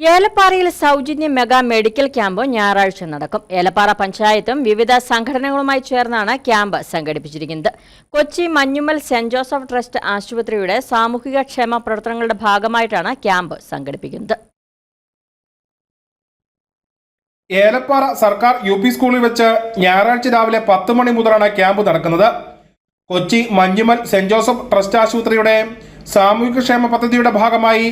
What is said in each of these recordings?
ഏലപ്പാറയിൽ സൗജന്യ mega medical camp ഞായറാഴ്ച നടക്കും. ഏലപ്പാറ പഞ്ചായത്തും വിവിധ സംഘടനകളുമായി ചേർന്നാണ് ക്യാമ്പ് സംഘടിപ്പിച്ചിരിക്കുന്നത്. Kochi Manjummel saint Joseph trust ആശുപത്രിയുടെ സാമൂഹിക ക്ഷേമ പ്രവർത്തനങ്ങളുടെ ഭാഗമായിട്ടാണ് ക്യാമ്പ് സംഘടിപ്പിക്കുന്നത്. ഏലപ്പാറ സർക്കാർ യു പി സ്കൂളിൽ വെച്ച് ഞായറാഴ്ച രാവിലെ പത്ത് മണി മുതലാണ് ക്യാമ്പ് നടക്കുന്നത്. Kochi Manjummel saint Joseph trust ആശുപത്രിയുടെ സാമൂഹിക ക്ഷേമ പദ്ധതിയുടെ ഭാഗമായി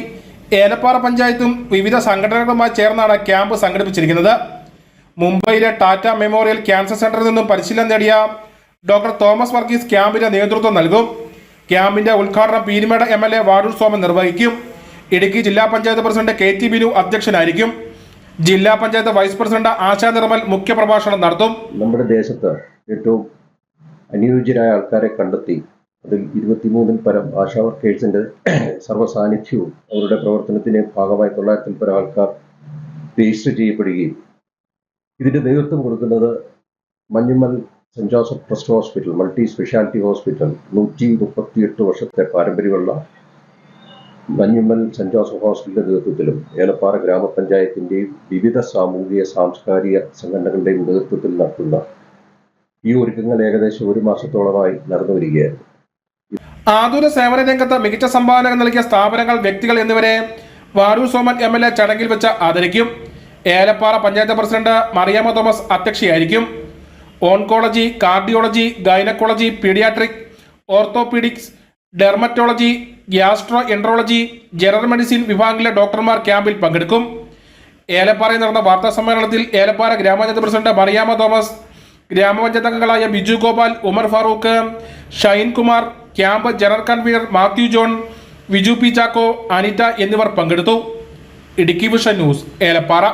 ഏലപ്പാറ പഞ്ചായത്തും വിവിധ സംഘടനകളുമായി ചേർന്നാണ് ക്യാമ്പ് സംഘടിപ്പിച്ചിരിക്കുന്നത്. മുംബൈയിലെ ടാറ്റ മെമ്മോറിയൽ ക്യാൻസർ സെന്ററിൽ നിന്നും പരിശീലനം നേടിയ ഡോക്ടർ തോമസ് വർഗീസ് ക്യാമ്പിന് നേതൃത്വം നൽകും. ക്യാമ്പിന്റെ ഉദ്ഘാടനം Peermade M L A Vadoor നിർവഹിക്കും. ഇടുക്കി ജില്ലാ panchayat president K T Binu അധ്യക്ഷനായിരിക്കും. ജില്ലാ പഞ്ചായത്ത് വൈസ് പ്രസിഡന്റ് ആശാ നിർമ്മൽ മുഖ്യപ്രഭാഷണം നടത്തും. നമ്മുടെ ദേശത്ത് ഏറ്റവും അനുയോജ്യരായ ആൾക്കാരെ കണ്ടെത്തി അതിൽ ഇരുപത്തിമൂന്നിൽ പരം ആശാ വർക്കേഴ്സിന്റെ സർവസാന്നിധ്യവും അവരുടെ പ്രവർത്തനത്തിന്റെ ഭാഗമായി തൊള്ളായിരത്തിൽ പരം ആൾക്കാർ രജിസ്റ്റർ ചെയ്യപ്പെടുകയും. ഇതിന്റെ നേതൃത്വം കൊടുക്കുന്നത് Manjummel saint Joseph trust hospital multi speciality hospital നൂറ്റി മുപ്പത്തിയെട്ട് വർഷത്തെ പാരമ്പര്യമുള്ള മഞ്ഞുമ്മൽ സെന്റ് ജോസഫ് ഹോസ്പിറ്റലിന്റെ നേതൃത്വത്തിലും ഏലപ്പാറ ഗ്രാമപഞ്ചായത്തിന്റെയും വിവിധ സാമൂഹിക സാംസ്കാരിക സംഘടനകളുടെയും നേതൃത്വത്തിൽ നടത്തുന്ന ഈ ഒരുക്കങ്ങൾ ഏകദേശം ഒരു മാസത്തോളമായി നടന്നു വരികയായിരുന്നു ആതുര സേവന രംഗത്ത് മികച്ച സംഭാവനകൾ നൽകിയ സ്ഥാപനങ്ങൾ വ്യക്തികൾ എന്നിവരെ Vadoor Soman M L A ചടങ്ങിൽ വെച്ച് ആദരിക്കും. Elappara panchayat president Mariyamma Thomas അധ്യക്ഷയായിരിക്കും. Oncology cardiology gynaecology paediatric orthopaedics dermatology gastroenterology general medicine വിഭാഗങ്ങളിലെ ഡോക്ടർമാർ ക്യാമ്പിൽ പങ്കെടുക്കും. ഏലപ്പാറയിൽ നടന്ന വാർത്താ സമ്മേളനത്തിൽ ഏലപ്പാറ ഗ്രാമപഞ്ചായത്ത് പ്രസിഡന്റ് മറിയാമ്മ തോമസ് ഗ്രാമപഞ്ചായത്ത് അംഗങ്ങളായ Biju Gopal Umar Farooq Shine Kumar camp general convener Mathew John Viju P Chacko Anitta എന്നിവർ പങ്കെടുത്തു. Idukki vision news Elappara.